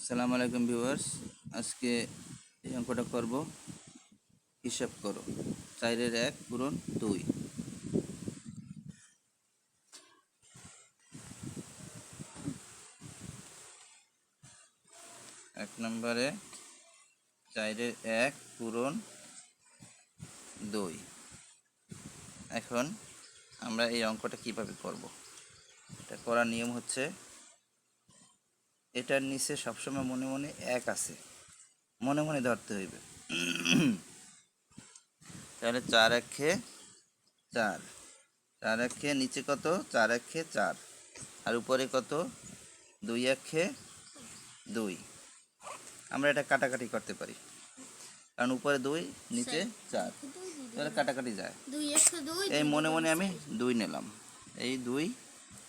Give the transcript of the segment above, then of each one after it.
আসসালামু আলাইকুম ভিউয়ার্স। আজকে এই অঙ্কটা করব। হিসাব করো। চারের এক পূরণ দুই। এক নম্বরে চারের এক পূরণ দুই। এখন আমরা এই অঙ্কটা কীভাবে করব? এটা করার নিয়ম হচ্ছে এটার নিচে সবসময় মনে মনে এক আছে। মনে মনে ধরতে হইবে। তাহলে চার এক খেয়ে চার। চার এক খেয়ে নিচে কত? চার এক খেয়ে চার। আর উপরে কত? দুই এক খেয়ে দুই। আমরা এটা কাটাকাটি করতে পারি। কারণ উপরে দুই নিচে চার। তাহলে কাটাকাটি যায়। এই মনে মনে আমি দুই নিলাম। এই দুই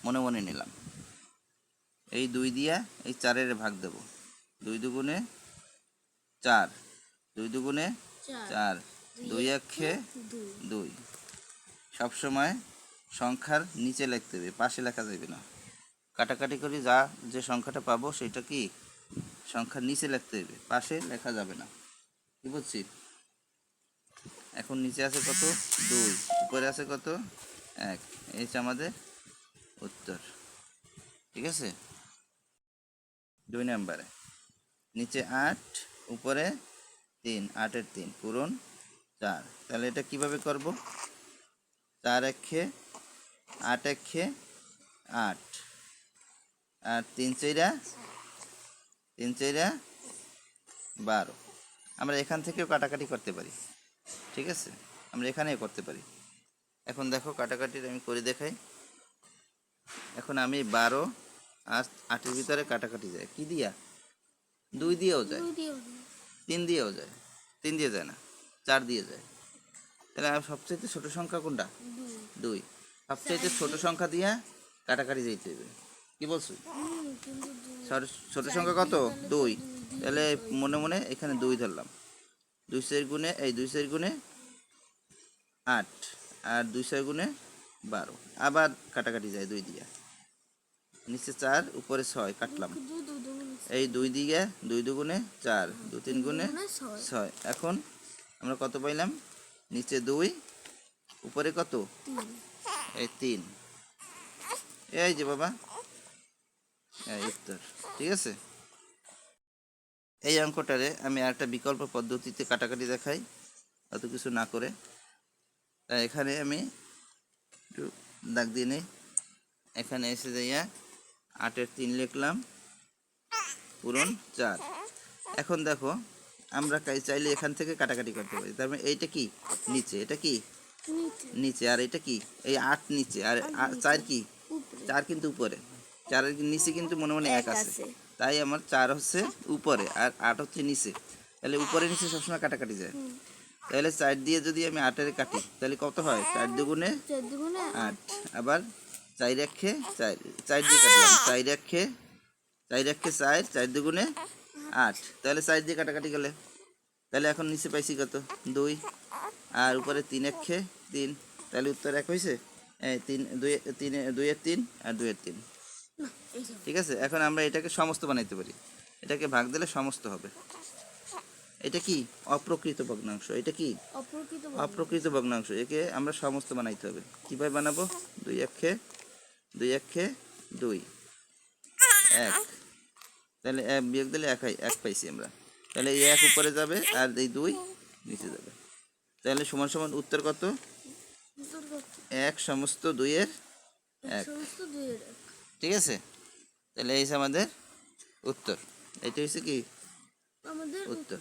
মনে মনে নিলাম। এই দুই দিয়া এই চারের ভাগ দেব। দুই দুগুণে চার। দুই দুগুণে চার। দুই এক দুই। সবসময় সংখ্যার নিচে লিখতে হবে পাশে লেখা যাবে না। কাটাকাটি করে যা যে সংখ্যাটা পাবো সেটা কি? সংখ্যার নিচে লিখতে হবে পাশে লেখা যাবে না। কি বুঝছি? এখন নিচে আছে কত? দুই। উপরে আছে কত? এক। এই হচ্ছে আমাদের উত্তর। ঠিক আছে? দুই নম্বরে। নিচে আট, উপরে তিন, আটের তিন, পূরণ চার। তাহলে এটা কীভাবে করব? চার এক খেয়ে আট এক খেয়ে আট। আর তিন চৈরা তিন চৈরা বারো। আমরা এখান থেকেও কাটাকাটি করতে পারি। ঠিক আছে? আমরা এখানেও করতে পারি। এখন দেখো কাটাকাটির আমি করে দেখাই। এখন আমি বারো আর আটের ভিতরে কাটাকাটি যায়। কি দিয়া? দুই দিয়েও যায়। তিন দিয়েও যায়। তিন দিয়ে যায় না। চার দিয়ে যায়। তাহলে সবচাইতে ছোট সংখ্যা কোনটা? দুই। সবচাইতে ছোট সংখ্যা দিয়া কাটাকাটি যাইতে হবে কি বলছো? ছোট সংখ্যা কত? দুই। তাহলে মনে মনে এখানে দুই ধরলাম। দুই সের গুণে এই দুই সের গুণে আট। আর দুই সের গুণে বারো। আবার কাটাকাটি যায় দুই দিয়া। নিচে চার উপরে ছয় কাটলাম। এই দুই দিকে দুই দুগুণে চার দু তিন গুণে ছয়। এখন আমরা কত পাইলাম? নিচে দুই উপরে কত? এই তিন। এই যে বাবা এই উত্তর ঠিক আছে? এই অঙ্কটারে আমি একটা বিকল্প পদ্ধতিতে কাটাকাটি দেখাই অত কিছু না করে। এখানে আমি একটু দাগ দিয়ে নিই। এখানে এসে যাইয়া আটের তিন লিখলাম। পূরণ চার। এখন দেখো আমরা চাইলে এখান থেকে কাটাকাটি করতে পারি। তার মানে এইটা কি? নিচে। এটা কি? নিচে। আর এটা কি? এই আট নিচে। আর চার কি? চার কিন্তু উপরে। চারের নিচে কিন্তু মনে মনে এক আছে। তাই আমার চার হচ্ছে উপরে আর আট হচ্ছে নিচে। তাহলে উপরে নিচে সবসময় কাটাকাটি যায়। তাহলে চার দিয়ে যদি আমি আটের কাটি তাহলে কত হয়? চার দুগুণে আট। আবার চার এক চার চার দিয়ে কাটলাম। চার এক চার এক চার চার দুগুণে আট। তাহলে চার দিয়ে কাটাকাটি গেলে? তাহলে এখন নিচে পাইছি কত? দুই। আর উপরে তিন এক তিন। তাহলে উত্তর এক হয়েছে তিন দুই তিন দুইয়ের তিন আর দুইয়ের তিন। ঠিক আছে? এখন আমরা এটাকে সমস্ত বানাইতে পারি। এটাকে ভাগ দিলে সমস্ত হবে। এটা কি? অপ্রকৃত ভগ্নাংশ। এটা কি? অপ্রকৃত অপ্রকৃত ভগ্নাংশ। একে আমরা সমস্ত বানাইতে হবে। কীভাবে বানাবো? দুই এক দুই এক খে দুই। এক। তাহলে এক বিয়োগ দিলে এক হয় এক পাইছি আমরা। তাহলে এই এক উপরে যাবে আর এই দুই নিচে যাবে। তাহলে সমান সমান উত্তর কত? এক সমস্ত দুইয়ের এক। ঠিক আছে? তাহলে এই আমাদের উত্তর। এটা হচ্ছে কি? উত্তর।